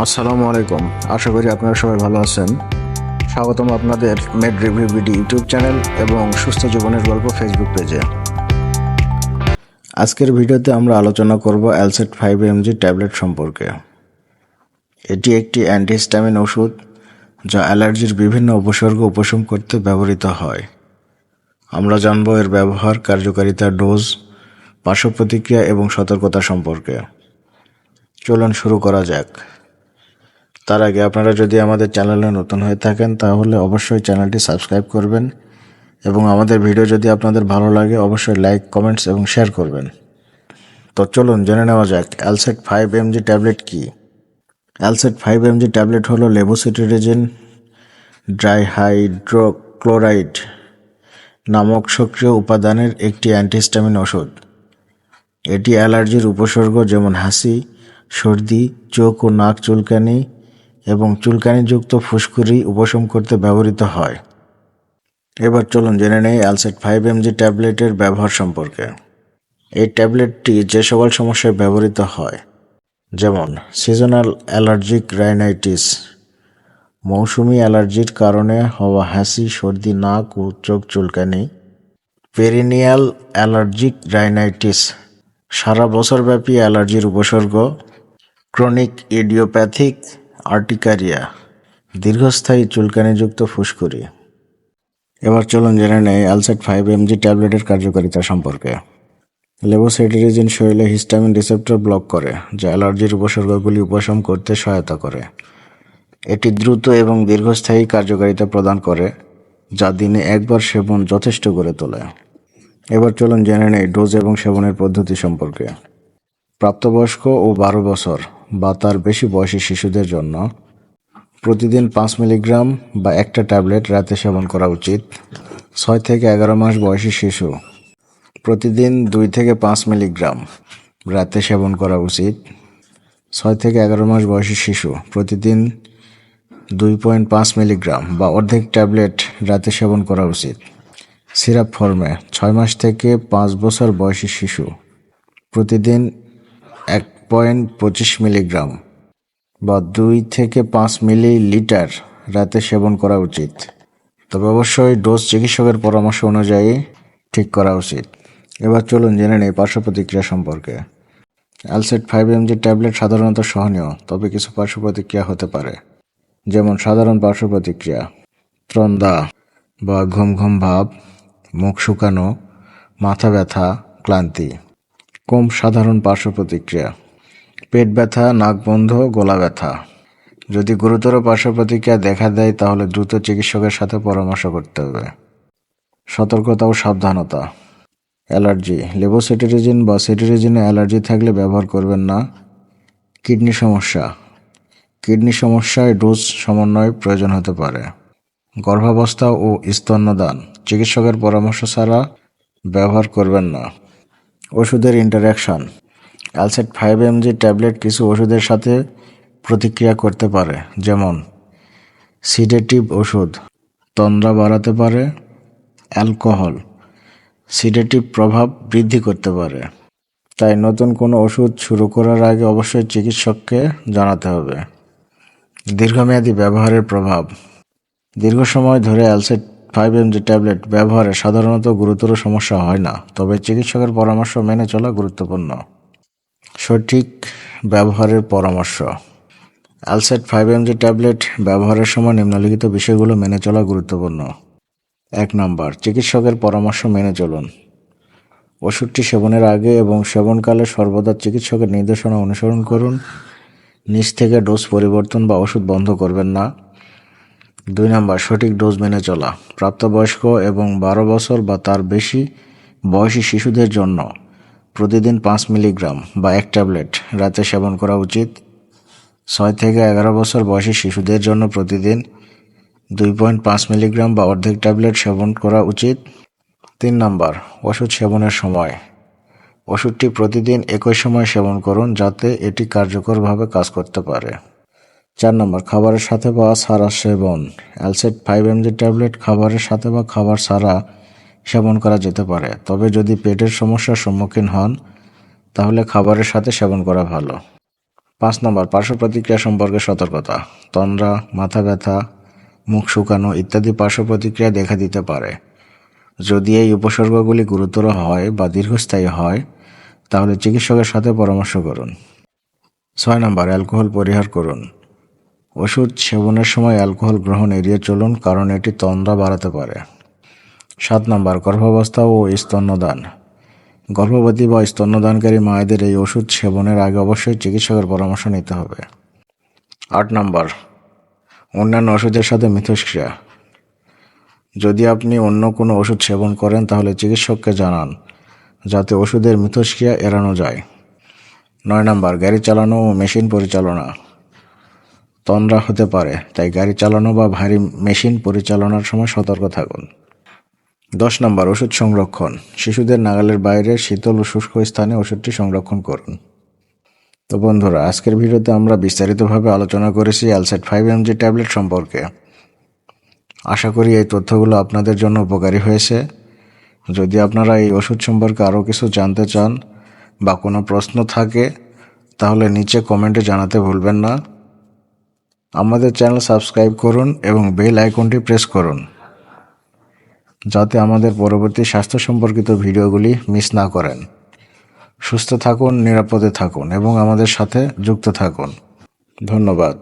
আসসালামু আলাইকুম। আশা করি আপনারা সবাই ভালো আছেন। স্বাগতম আপনাদের med review BD YouTube channel এবং সুস্থ জীবনের গল্প ফেসবুক পেজে আজকের ভিডিওতে আমরা আলোচনা করব অ্যালসেট ফাইভ এমজি ট্যাবলেট সম্পর্কে। এটি একটি অ্যান্টিহিস্টামিন ওষুধ যা অ্যালার্জির বিভিন্ন উপসর্গ উপশম করতে ব্যবহৃত হয়। আমরা জানব এর ব্যবহার, কার্যকারিতা, ডোজ, পার্শ্ব প্রতিক্রিয়া এবং সতর্কতা সম্পর্কে। চলুন শুরু করা যাক। তার আগে আপনারা যদি আমাদের চ্যানেলে নতুন হয়ে থাকেন, তাহলে অবশ্যই চ্যানেলটি সাবস্ক্রাইব করবেন এবং আমাদের ভিডিও যদি আপনাদের ভালো লাগে, অবশ্যই লাইক, কমেন্টস এবং শেয়ার করবেন। তো চলুন, জেনে নেওয়া যাক অ্যালসেট ফাইভ এমজি ট্যাবলেট কি? অ্যালসেট ফাইভ এমজি ট্যাবলেট হলো লেবোসিটিরিজিন ড্রাইহাইড্রোক্লোরাইড নামক সক্রিয় উপাদানের একটি অ্যান্টিস্টামিন ওষুধ। এটি অ্যালার্জির উপসর্গ যেমন হাসি, সর্দি, চোখ ও নাক চুলকানি এবং চুলকানিযুক্ত ফুসকুড়ি উপশম করতে ব্যবহৃত হয়। এবার চলুন জেনে নেই অ্যালসেট ফাইভ এমজি ট্যাবলেটের ব্যবহার সম্পর্কে। এই ট্যাবলেটটি যে সকল সমস্যায় ব্যবহৃত হয়, যেমন সিজনাল অ্যালার্জিক রাইনাইটিস, মৌসুমি অ্যালার্জির কারণে হওয়া হাসি, সর্দি, নাক ও চোখ চুলকানি, পেরিনিয়াল অ্যালার্জিক রাইনাইটিস, সারা বছরব্যাপী অ্যালার্জির উপসর্গ, ক্রনিক ইডিওপ্যাথিক আর্টিকারিয়া, দীর্ঘস্থায়ী চুলকানিযুক্ত ফুসকুড়ি। এবার চলুন জেনে নেই অ্যালসেট ফাইভ এমজি ট্যাবলেটের কার্যকারিতা সম্পর্কে। লেবোসাইটিরিজিন শরীরে হিস্টামিন রিসেপ্টর ব্লক করে, যা অ্যালার্জির উপসর্গগুলি উপশম করতে সহায়তা করে। এটি দ্রুত এবং দীর্ঘস্থায়ী কার্যকারিতা প্রদান করে, যা দিনে একবার সেবন যথেষ্ট করে তোলে। এবার চলুন জেনে নেই ডোজ এবং সেবনের পদ্ধতি সম্পর্কে। প্রাপ্তবয়স্ক ও বারো বছর বা তার বেশি বয়সী শিশুদের জন্য প্রতিদিন পাঁচ মিলিগ্রাম বা একটা ট্যাবলেট রাতে সেবন করা উচিত। ছয় থেকে এগারো মাস বয়সী শিশু প্রতিদিন দুই থেকে পাঁচ মিলিগ্রাম রাতে সেবন করা উচিত। ছয় থেকে এগারো মাস বয়সী শিশু প্রতিদিন দুই পয়েন্ট পাঁচ মিলিগ্রাম বা অর্ধেক ট্যাবলেট রাতে সেবন করা উচিত। সিরাপ ফর্মে ছয় মাস থেকে পাঁচ বছর বয়সী শিশু প্রতিদিন এক পয়েন্ট পঁচিশ মিলিগ্রাম বা দুই থেকে পাঁচ মিলি লিটার রাতে সেবন করা উচিত। তবে অবশ্যই ডোজ চিকিৎসকের পরামর্শ অনুযায়ী ঠিক করা উচিত। এবার চলুন জেনে নেই পার্শ্ব প্রতিক্রিয়া সম্পর্কে। অ্যালসেট ফাইভ এমজি ট্যাবলেট সাধারণত সহনীয়, তবে কিছু পার্শ্ব প্রতিক্রিয়া হতে পারে। যেমন সাধারণ পার্শ্ব প্রতিক্রিয়া ত্রন্দা বা ঘুম ঘুম ভাব, মুখ শুকানো, মাথা ব্যথা, ক্লান্তি। কম সাধারণ পার্শ্ব প্রতিক্রিয়া পেট ব্যথা, নাক বন্ধ, গলা ব্যথা। যদি গুরুতর পার্শ্ব প্রতিক্রিয়া দেখা দেয়, তাহলে দ্রুত চিকিৎসকের সাথে পরামর্শ করতে হবে। সতর্কতা ও সাবধানতা। অ্যালার্জি। লেবোসেটেরিজিন বা সেটেরিজিনে অ্যালার্জি থাকলে ব্যবহার করবেন না। কিডনি সমস্যা। কিডনি সমস্যায় ডোজ সমন্বয় প্রয়োজন হতে পারে। গর্ভাবস্থা ও স্তন্যদান। চিকিৎসকের পরামর্শ ছাড়া ব্যবহার করবেন না। ওষুধের interaction Alset five M G tablet কিছু ওষুধের সাথে প্রতিক্রিয়া করতে পারে, যেমন সিডেটিভ ওষুধ, তন্দ্রা বাড়াতে পারে অ্যালকোহল সিডেটিভ প্রভাব বৃদ্ধি করতে পারে। তাই নতুন কোনো ওষুধ শুরু করার আগে অবশ্যই চিকিৎসককে জানাতে হবে। দীর্ঘমেয়াদী ব্যবহারের প্রভাব। দীর্ঘ সময় ধরে অ্যালসেট ফাইভ এমজি ট্যাবলেট ব্যবহারে সাধারণত গুরুতর সমস্যা হয় না, তবে চিকিৎসকের পরামর্শ মেনে চলা গুরুত্বপূর্ণ। সঠিক ব্যবহারের পরামর্শ। অ্যালসেট ফাইভ এমজি ট্যাবলেট ব্যবহারের সময় নিম্নলিখিত বিষয়গুলো মেনে চলা গুরুত্বপূর্ণ। এক নম্বর, চিকিৎসকের পরামর্শ মেনে চলুন। ওষুধটি সেবনের আগে এবং সেবনকালে সর্বদা চিকিৎসকের নির্দেশনা অনুসরণ করুন। নিচ থেকে ডোজ পরিবর্তন বা ওষুধ বন্ধ করবেন না। দুই নম্বর, সঠিক ডোজ মেনে চলা। প্রাপ্তবয়স্ক এবং বারো বছর বা তার বেশি বয়সী শিশুদের জন্য প্রতিদিন পাঁচ মিলিগ্রাম বা এক ট্যাবলেট রাতে সেবন করা উচিত। ছয় থেকে এগারো বছর বয়সী শিশুদের জন্য প্রতিদিন দুই পয়েন্ট পাঁচ মিলিগ্রাম বা অর্ধেক ট্যাবলেট সেবন করা উচিত। তিন নম্বর, ওষুধ সেবনের সময়। ওষুধটি প্রতিদিন একই সময় সেবন করুন যাতে এটি কার্যকরভাবে কাজ করতে পারে। চার নম্বর, খাবারের সাথে বা সারা সেবন। অ্যালসেট ফাইভ এমজি ট্যাবলেট খাবারের সাথে বা খাবার ছাড়া সেবন করা যেতে পারে। তবে যদি পেটের সমস্যার সম্মুখীন হন, তাহলে খাবারের সাথে সেবন করা ভালো। পাঁচ নম্বর, পার্শ্ব প্রতিক্রিয়া সম্পর্কে সতর্কতা। তন্দ্রা, মাথা ব্যথা, মুখ শুকানো ইত্যাদি পার্শ্ব প্রতিক্রিয়া দেখা দিতে পারে। যদি এই উপসর্গগুলি গুরুতর হয় বা দীর্ঘস্থায়ী হয়, তাহলে চিকিৎসকের সাথে পরামর্শ করুন। ছয় নম্বর, অ্যালকোহল পরিহার করুন। ওষুধ সেবনের সময় অ্যালকোহল গ্রহণ এড়িয়ে চলুন, কারণ এটি তন্দ্রা বাড়াতে পারে। সাত নম্বর, গর্ভাবস্থা ও স্তন্যদান। গর্ভবতী বা স্তন্যদানকারী মায়েদের এই ওষুধ সেবনের আগে অবশ্যই চিকিৎসকের পরামর্শ নিতে হবে। আট নম্বর, অন্যান্য ওষুধের সাথে মিথস্ক্রিয়া। যদি আপনি অন্য কোনো ওষুধ সেবন করেন, তাহলে চিকিৎসককে জানান, যাতে ওষুধের মিথস্ক্রিয়া এড়ানো যায়। নয় নম্বর, গাড়ি চালানো ও মেশিন পরিচালনা। তন্দ্রা হতে পারে, তাই গাড়ি চালানো বা ভারী মেশিন পরিচালনার সময় সতর্ক থাকুন। দশ নম্বর, ওষুধ সংরক্ষণ। শিশুদের নাগালের বাইরে শীতল ও শুষ্ক স্থানে ওষুধটি সংরক্ষণ করুন। তো বন্ধুরা, আজকের ভিডিওতে আমরা বিস্তারিতভাবে আলোচনা করেছি অ্যালসেট ফাইভ এমজি ট্যাবলেট সম্পর্কে। আশা করি এই তথ্যগুলো আপনাদের জন্য উপকারী হয়েছে। যদি আপনারা এই ওষুধ সম্পর্কে আরও কিছু জানতে চান বা কোনো প্রশ্ন থাকে, তাহলে নিচে কমেন্টে জানাতে ভুলবেন না। আমাদের চ্যানেল সাবস্ক্রাইব করুন এবং বেল আইকনটি প্রেস করুন। যাতে আমাদের পরবর্তী স্বাস্থ্য সম্পর্কিত ভিডিওগুলি মিস না করেন। সুস্থ থাকুন, নিরাপদে থাকুন এবং আমাদের সাথে যুক্ত থাকুন। ধন্যবাদ।